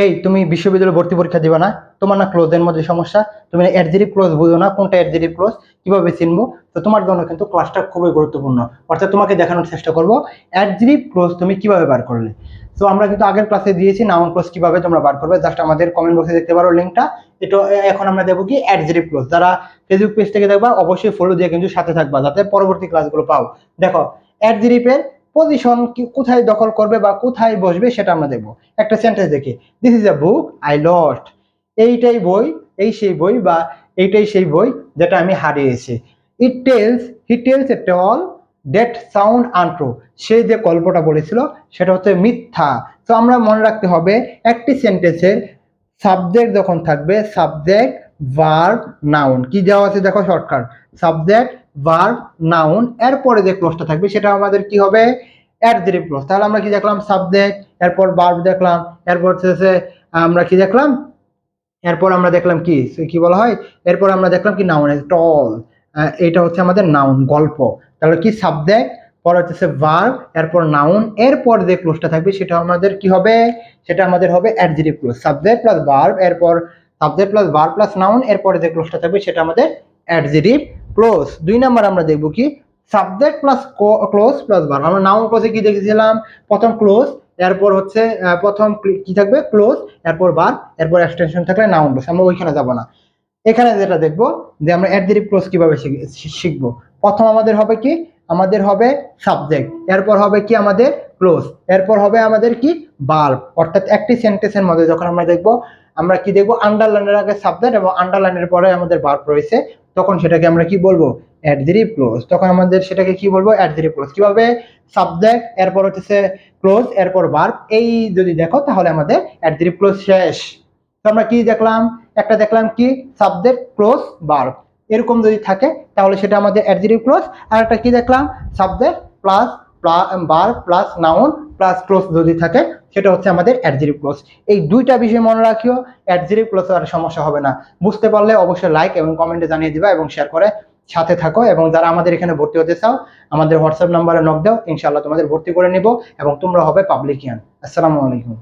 এই, তুমি বিশ্ববিদ্যালয়ে ভর্তি পরীক্ষা দিবে না? তোমার না ক্লোজের মধ্যে সমস্যা। তুমি না ক্লোজ বুঝো না কোনটা অ্যাডজেটিভ ক্লোজ কীভাবে চিনবো? তো তোমার জন্য কিন্তু ক্লাসটা খুবই গুরুত্বপূর্ণ। অর্থাৎ তোমাকে দেখানোর চেষ্টা করব অ্যাডজেটিভ ক্লোজ তুমি কীভাবে বার করলে? তো আমরা কিন্তু আগের ক্লাসে দিয়েছি নাউন ক্লোজ কীভাবে তোমরা বার করবে জাস্ট আমাদের কমেন্ট বক্সে দেখতে পারো লিঙ্কটা এটা এখন আমরা দেখব কি অ্যাডজেটিভ ক্লোজ যারা ফেসবুক পেজ থেকে দেখবা, অবশ্যই ফলো দিয়ে কিন্তু সাথে থাকবা, যাতে পরবর্তী ক্লাসগুলো পাও। দেখো অ্যাডজেটিভের পজিশন কোথায় দখল করবে বা কোথায় বসবে সেটা আমরা দেখব। একটা সেন্টেন্স দেখি। This is a book I lost এইটাই বই, এই সেই বই বা এইটাই সেই বই যেটা আমি হারিয়েছি। It tells he tells a tall that sound untrue সে যে গল্পটা বলেছিল, সেটা হচ্ছে মিথ্যা। তো আমরা মনে রাখতে হবে, একটি সেন্টেন্সের সাবজেক্ট যখন থাকবে সাবজেক্ট ভার্ব নাউন কি দেওয়া আছে দেখো শর্টকাট সাবজেক্ট ভার্ব নাউন এরপরে যে ক্লোজটা থাকবে সেটা আমাদের কি হবে? অ্যাডজেটিভ ক্লোজ তাহলে আমরা কি দেখলাম? সাবজেক্ট এরপর ভার্ব দেখলাম, এরপর হচ্ছে আমরা কি দেখলাম? এরপর আমরা দেখলাম কি? কি বলা হয়? এরপর আমরা দেখলাম কি? নাউন টল এটা হচ্ছে আমাদের নাউন গল্প। তাহলে কি? সাবজেক্ট পরে হচ্ছে ভার্ব এরপর নাউন এরপর যে ক্লোজটা থাকবে সেটা আমাদের কি হবে? সেটা আমাদের হবে adjective clause subject plus verb এরপর subject plus verb plus noun এরপরে যে ক্লোজটা থাকবে সেটা আমাদের অ্যাডজেটিভ ক্লোজ দুই নাম্বার আমরা দেখব কি? Subject plus clause plus verb আমরা নাউন ক্লোজে কি দেখেছিলাম? প্রথম ক্লোজ এরপর হচ্ছে প্রথম কি থাকবে? ক্লোজ এরপর বার এরপর এক্সটেনশন থাকলে নাউন ক্লোজ আমরা ওইখানে যাব না। এখানে যেটা দেখব, যে আমরা অ্যাডজেটিভ ক্লোজ কীভাবে শিখ- শি- প্রথম আমাদের হবে কি? আমাদের হবে সাবজেক্ট এরপর হবে কি? আমাদের ক্লোজ। এরপর হবে আমাদের কি? বাল্ব। অর্থাৎ একটি সেন্টেন্সের মধ্যে যখন আমরা দেখব, আমরা কি দেখব? আন্ডারলাইনের আগে সাবজেক্ট এবং আন্ডারলাইনের পরে আমাদের বাল্ব রয়েছে। তখন সেটাকে আমরা কি বলব? অ্যাডজেটিভ ক্লোজ তখন আমাদের সেটাকে কি বলব? অ্যাডজেটিভ ক্লোজ কীভাবে? সাবজেক্ট এরপর হচ্ছে ক্লোজ এরপর ভার্ব এই যদি দেখো, তাহলে আমাদের অ্যাডজেটিভ ক্লোজ শেষ। তো আমরা কি দেখলাম? একটা দেখলাম কি? সাবজেক্ট ক্লোজ ভার্ব এরকম যদি থাকে, তাহলে সেটা আমাদের অ্যাডজেটিভ ক্লোজ আর একটা কি দেখলাম? Subject plus verb plus noun plus clause যদি থাকে, সেটা হচ্ছে আমাদের অ্যাডজেটিভ ক্লোজ এই দুইটা বিষয় মনে রাখিও অ্যাডজেটিভ ক্লোজ আর সমস্যা হবে না। বুঝতে পারলে অবশ্যই লাইক এবং কমেন্টে জানিয়ে দিবা এবং শেয়ার করে সাথে থাকো এবং যারা আমাদের এখানে ভর্তি হতে চাও, আমাদের হোয়াটসঅ্যাপ নাম্বারে নক দাও, ইনশাআল্লাহ তোমাদের ভর্তি করে নিব এবং তোমরা হবে পাবলিকিয়ান আসসালামু আলাইকুম।